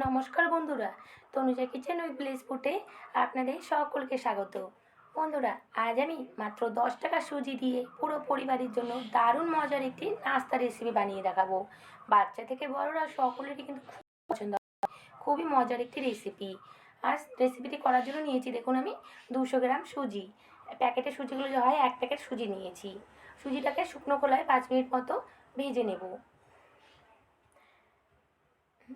নমস্কার বন্ধুরা, Tanuja kitchen with place ফুটে আপনাদের সকলকে স্বাগত। বন্ধুরা, আজ আমি মাত্র দশ টাকা সুজি দিয়ে পুরো পরিবারের জন্য দারুণ মজার একটি নাস্তা রেসিপি বানিয়ে দেখাবো। বাচ্চা থেকে বড়রা সকলেরই কিন্তু খুব পছন্দ খুবই মজার একটি রেসিপি আর রেসিপিটি করার জন্য নিয়েছি, দেখুন আমি, দুশো গ্রাম সুজি। প্যাকেটের সুজিগুলো যে হয়, এক প্যাকেট সুজি নিয়েছি। সুজিটাকে শুকনো খোলায় পাঁচ মিনিট মতো ভেজে নেব।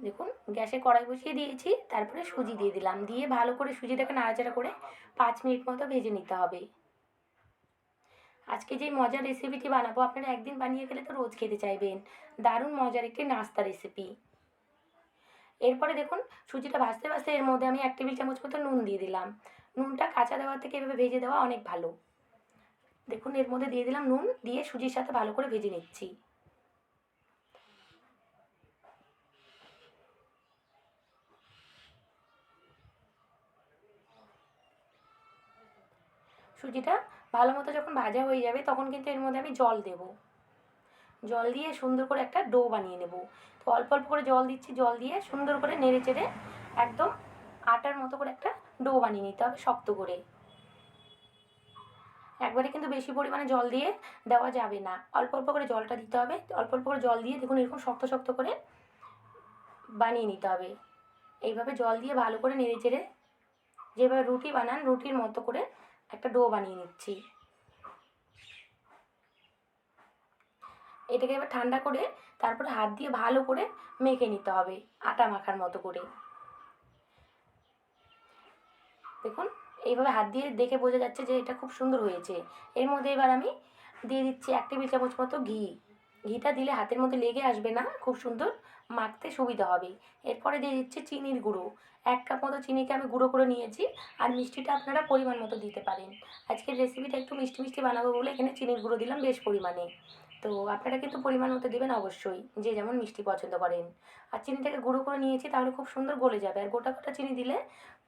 দেখুন, গ্যাসে কড়াই বসিয়ে দিয়েছি, তারপরে সুজি দিয়ে দিলাম। দিয়ে ভালো করে সুজিটাকে নাড়াচাড়া করে পাঁচ মিনিট মতো ভেজে নিতে হবে। আজকে যে মজার রেসিপিটি বানাবো, আপনারা একদিন বানিয়ে গেলে তো রোজ খেতে চাইবেন। দারুণ মজার একটি নাস্তা রেসিপি এরপরে দেখুন, সুজিটা ভাজতে ভাজতে এর মধ্যে আমি এক টেবিল চামচ মতো নুন দিয়ে দিলাম। নুনটা কাঁচা দেওয়ার থেকে এভাবে ভেজে দেওয়া অনেক ভালো। দেখুন, এর মধ্যে দিয়ে দিলাম নুন, দিয়ে সুজির সাথে ভালো করে ভেজে নিচ্ছি। সুজিটা ভালো মতো যখন ভাজা হয়ে যাবে, তখন কিন্তু এর মধ্যে আমি জল দেব। জল দিয়ে সুন্দর করে একটা ডো বানিয়ে নেব। তো অল্প অল্প করে জল দিচ্ছি, জল দিয়ে সুন্দর করে নেড়ে চেড়ে একদম আটার মতো করে একটা ডো বানিয়ে নিতে হবে শক্ত করে। একবারে কিন্তু বেশি পরিমাণে জল দিয়ে দেওয়া যাবে না। অল্প অল্প করে জলটা দিতে হবে। অল্প অল্প করে জল দিয়ে দেখুন এরকম শক্ত শক্ত করে বানিয়ে নিতে হবে। এইভাবে জল দিয়ে ভালো করে নেড়ে চেড়ে যেভাবে রুটি বানান, রুটির মতো করে একটা ডো বানিয়ে নিচ্ছি। এটাকে এবার ঠান্ডা করে তারপরে হাত দিয়ে ভালো করে মেখে নিতে হবে, আটা মাখার মতো করে। দেখুন, এইভাবে হাত দিয়ে দেখে বোঝা যাচ্ছে যে এটা খুব সুন্দর হয়েছে। এর মধ্যে এবার আমি দিয়ে দিচ্ছি এক টেবিল চামচ মতো ঘি। ঘিটা দিলে হাতের মধ্যে লেগে আসবে না, খুব সুন্দর মাখতে সুবিধা হবে। এরপরে দিয়ে দিচ্ছি চিনির গুঁড়ো। এক কাপ মতো চিনিকে আমি গুঁড়ো করে নিয়েছি আর মিষ্টিটা আপনারা পরিমাণ মতো দিতে পারেন। আজকের রেসিপিটা একটু মিষ্টি মিষ্টি বানাবো বলে এখানে চিনির গুঁড়ো দিলাম বেশ পরিমাণে। তো আপনারা কিন্তু পরিমাণ মতো দেবেন অবশ্যই, যে যেমন মিষ্টি পছন্দ করেন। আর চিনিটাকে গুঁড়ো করে নিয়েছি, তাহলে খুব সুন্দর গলে যাবে। আর গোটা গোটা চিনি দিলে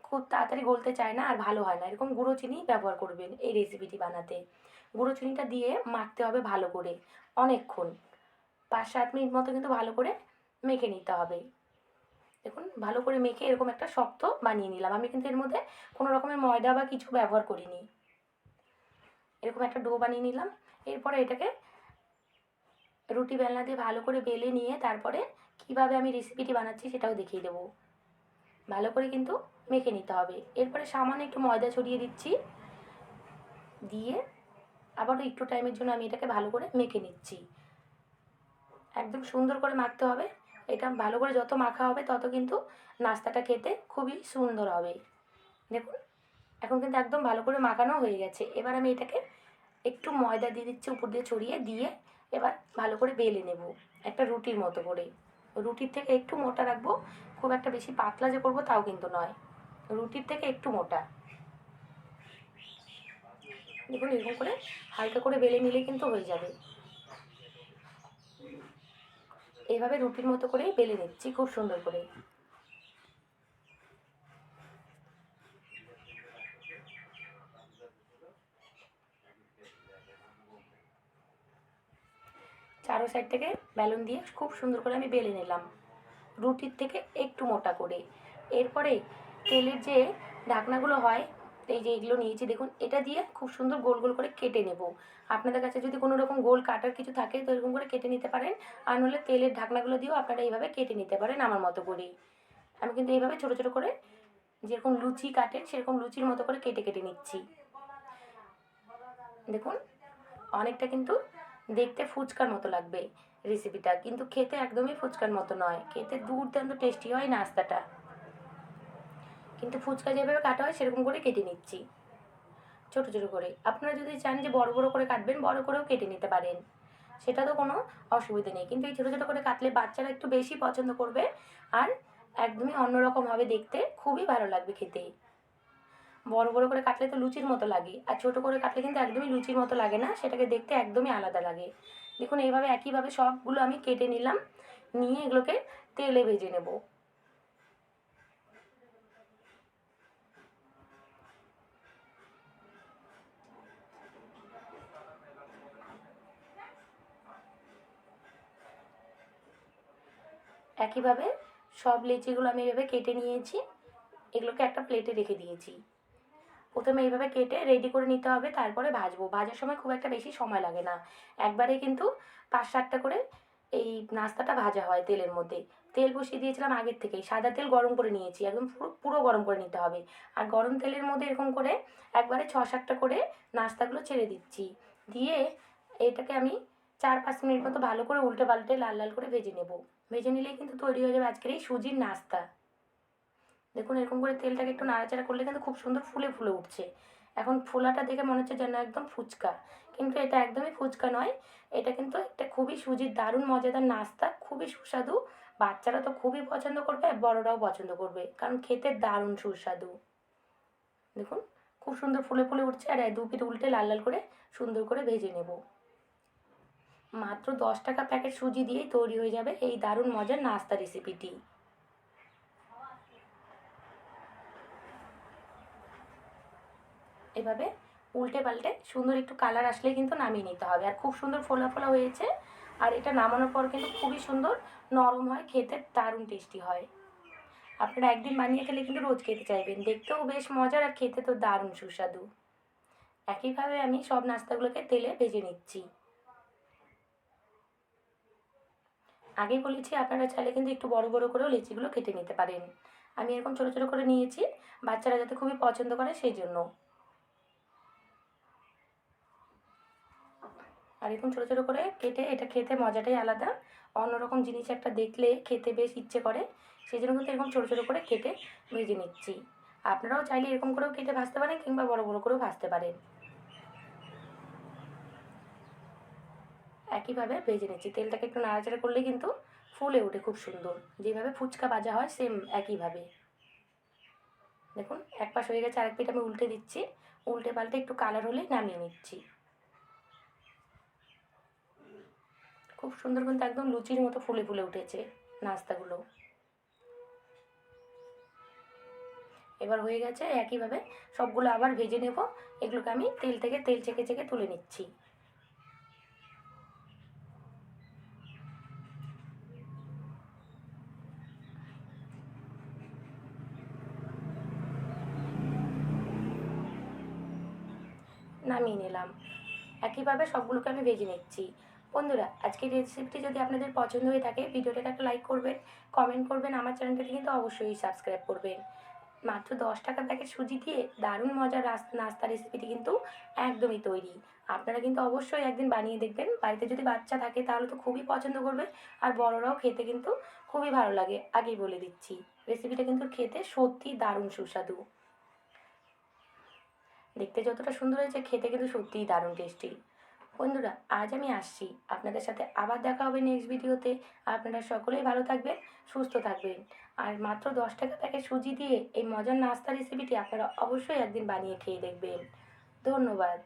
খুব তাড়াতাড়ি গলতে চায় না আর ভালো হয় না। এরকম গুঁড়ো চিনি ব্যবহার করবেন এই রেসিপিটি বানাতে। গুঁড়ো চিনিটা দিয়ে মাখতে হবে ভালো করে, অনেকক্ষণ। পাঁচ সাত মিনিট মতো কিন্তু ভালো করে মেখে নিতে হবে। দেখুন, ভালো করে মেখে এরকম একটা শক্ত বানিয়ে নিলাম। আমি কিন্তু এর মধ্যে কোনো রকমের ময়দা বা কিছু ব্যবহার করিনি। এরকম একটা ডো বানিয়ে নিলাম। এরপরে এটাকে রুটি বেলনা দিয়ে ভালো করে বেলে নিয়ে তারপরে কীভাবে আমি রেসিপিটি বানাচ্ছি সেটাও দেখিয়ে দেবো। ভালো করে কিন্তু মেখে নিতে হবে। এরপরে সামান্য একটু ময়দা ছড়িয়ে দিচ্ছি। দিয়ে আবারও একটু টাইমের জন্য আমি এটাকে ভালো করে মেখে নিচ্ছি। একদম সুন্দর করে মাখতে হবে। এটা ভালো করে যত মাখা হবে, তত কিন্তু নাস্তাটা খেতে খুবই সুন্দর হবে। দেখুন, এখন কিন্তু একদম ভালো করে মাখানো হয়ে গেছে। এবার আমি এটাকে একটু ময়দা দিয়ে দিচ্ছি, উপর দিয়ে ছড়িয়ে দিয়ে এবার ভালো করে বেলে নেব একটা রুটির মতো করে। রুটির থেকে একটু মোটা রাখব, খুব একটা বেশি পাতলা যে করব তাও কিন্তু নয়। রুটির থেকে একটু মোটা। দেখুন, এরকম করে হালকা করে বেলে নিলে কিন্তু হয়ে যাবে। এইভাবে রুটির মতো করে বেলে নিচ্ছি, খুব সুন্দর করে। চারো সাইড থেকে বেলুন দিয়ে খুব সুন্দর করে আমি বেলে নিলাম। রুটির থেকে একটু মোটা করে। এরপরে তেলের যে ঢাকনাগুলো হয় এই যে এগুলো নিয়েছি, দেখুন, এটা দিয়ে খুব সুন্দর গোল গোল করে কেটে নেব। আপনাদের কাছে যদি কোনো রকম গোল কাটার কিছু থাকে, তো এরকম করে কেটে নিতে পারেন। আর নাহলে তেলের ঢাকনাগুলো দিয়েও আপনারা এইভাবে কেটে নিতে পারেন আমার মতো করেই। আমি কিন্তু এইভাবে ছোটো ছোটো করে যেরকম লুচি কাটেন, সেরকম লুচির মতো করে কেটে কেটে নিচ্ছি। দেখুন, অনেকটা কিন্তু দেখতে ফুচকার মতো লাগবে রেসিপিটা কিন্তু খেতে একদমই ফুচকার মতো নয়। খেতে দুর্দান্ত টেস্টি হয় নাস্তাটা। কিন্তু ফুচকা যেভাবে কাটা হয়, সেরকম করে কেটে নিচ্ছি। ছোট ছোট করে। আপনারা যদি চান যে বড় বড় করে কাটবেন, বড় করেও কেটে নিতে পারেন। সেটা তো কোনো অসুবিধা নেই। কিন্তু এই ছোটো ছোটো করে কাটলে বাচ্চারা একটু বেশি পছন্দ করবে আর একদমই অন্যরকম হবে দেখতে। খুবই ভালো লাগবে খেতে। বড় বড় করে কাটলে তো লুচির মতো লাগে। আর ছোট করে কাটলে কিন্তু একদমই লুচির মতো লাগে না। সেটাকে দেখতে একদমই আলাদা লাগে। দেখুন, এইভাবে, একইভাবে সবগুলো আমি কেটে নিলাম। নিয়ে এগুলোকে তেলে ভেজে নেব। একইভাবে সব লেচিগুলো আমি এভাবে কেটে নিয়েছি। এগুলোকে একটা প্লেটে রেখে দিয়েছি। প্রথমে এইভাবে কেটে রেডি করে নিতে হবে, তারপরে ভাজবো। ভাজার সময় খুব একটা বেশি সময় লাগে না। একবারে কিন্তু পাঁচ সাতটা করে এই নাস্তাটা ভাজা হয় তেলের মধ্যে। তেল বসিয়ে দিয়েছিলাম আগের থেকেই। সাদা তেল গরম করে নিয়েছি। একদম পুরো পুরো গরম করে নিতে হবে। আর গরম তেলের মধ্যে এরকম করে একবারে ছ সাতটা করে নাস্তাগুলো ছেড়ে দিচ্ছি। দিয়ে এটাকে আমি চার পাঁচ মিনিট মতো ভালো করে উল্টে পাল্টে লাল লাল করে ভেজে নেব। ভেজে নিলেই কিন্তু তৈরি হয়ে যাবে আজকের এই সুজির নাস্তা। দেখুন, এরকম করে তেলটাকে একটু নাড়াচাড়া করলে কিন্তু খুব সুন্দর ফুলে ফুলে উঠছে। এখন ফোলাটা দেখে মনে হচ্ছে যেন একদম ফুচকা। কিন্তু এটা একদমই ফুচকা নয়, এটা কিন্তু একটা খুবই সুজির দারুণ, মজাদার নাস্তা, খুবই সুস্বাদু। বাচ্চারা তো খুবই পছন্দ করবে আর বড়রাও পছন্দ করবে, কারণ খেতে দারুণ সুস্বাদু। দেখুন, খুব সুন্দর ফুলে ফুলে উঠছে, আর দু পিঠ উল্টে লাল লাল করে সুন্দর করে ভেজে নেব। মাত্র দশ টাকা প্যাকেট সুজি দিয়েই তৈরি হয়ে যাবে এই দারুণ মজার নাস্তা রেসিপিটি। এভাবে উল্টে পাল্টে সুন্দর একটু কালার আসলে কিন্তু নামিয়ে নিতে হবে। আর খুব সুন্দর ফোলা ফোলা হয়েছে। আর এটা নামানোর পর কিন্তু খুবই সুন্দর নরম হয়, খেতে দারুণ টেস্টি হয়। আপনারা একদিন বানিয়ে খেলে কিন্তু রোজ খেতে চাইবেন। দেখতেও বেশ মজার আর খেতে তো দারুণ সুস্বাদু। একইভাবে আমি সব নাস্তাগুলোকে তেলে ভেজে নিচ্ছি। আগেই বলেছি আপনারা চাইলে কিন্তু একটু বড় বড় করেও লিচিগুলো কেটে নিতে পারেন। আমি এরকম ছোটো ছোটো করে নিয়েছি, বাচ্চারা যাতে খুবই পছন্দ করে সেই জন্য। আর এরকম ছোটো ছোটো করে কেটে, এটা খেতে মজাটাই আলাদা। অন্যরকম জিনিস একটা দেখলে খেতে বেশ ইচ্ছে করে, সেই জন্য কিন্তু এরকম ছোটো ছোটো করে কেটে ভেজে নিচ্ছি। আপনারাও চাইলে এরকম করেও কেটে ভাজতে পারেন কিংবা বড় বড় করেও ভাজতে পারেন। একইভাবে ভেজে নিচ্ছি। তেলটাকে একটু নাড়াচাড়া করলে কিন্তু ফুলে ওঠে খুব সুন্দর। যেভাবে ফুচকা ভাজা হয়, সেম একইভাবে। দেখুন, এক পাশ হয়ে গেছে, আরেক পিঠ আমি উল্টে দিচ্ছি। উল্টে পাল্টে একটু কালার হলেই নামিয়ে নিচ্ছি। খুব সুন্দর কিন্তু একদম লুচির মতো ফুলে ফুলে উঠেছে নাস্তাগুলো। এবার হয়ে গেছে একইভাবে সবগুলো আবার ভেজে নেব। এগুলোকে আমি তেল থেকে তেল চেকে চেকে তুলে নিচ্ছি। নামিয়ে নিলাম। একইভাবে সবগুলোকে আমি ভেজে নিচ্ছি। বন্ধুরা, আজকের রেসিপিটি যদি আপনাদের পছন্দ হয়ে থাকে, ভিডিওটাকে একটা লাইক করবেন কমেন্ট করবেন, আমার চ্যানেলটাকে কিন্তু অবশ্যই সাবস্ক্রাইব করবেন। মাত্র দশ টাকা প্যাকেট সুজি দিয়ে দারুণ মজার নাস্তা রেসিপিটি কিন্তু একদমই তৈরি। আপনারা কিন্তু অবশ্যই একদিন বানিয়ে দেখবেন। বাড়িতে যদি বাচ্চা থাকে, তাহলে তো খুবই পছন্দ করবে আর বড়রাও খেতে কিন্তু খুবই ভালো লাগে। আগেই বলে দিচ্ছি রেসিপিটা কিন্তু খেতে সত্যি দারুণ সুস্বাদু। দেখতে যতটা সুন্দর হয়েছে, খেতে কিন্তু সত্যিই দারুণ টেস্টি বন্ধুরা, আজ আমি আসছি আপনাদের সাথে আবার দেখা হবে নেক্সট ভিডিওতে আপনারা সকলেই ভালো থাকবেন, সুস্থ থাকবেন। আর মাত্র দশ টাকা প্যাকেট সুজি দিয়ে এই মজার নাস্তা রেসিপিটি আপনারা অবশ্যই একদিন বানিয়ে খেয়ে দেখবেন। ধন্যবাদ।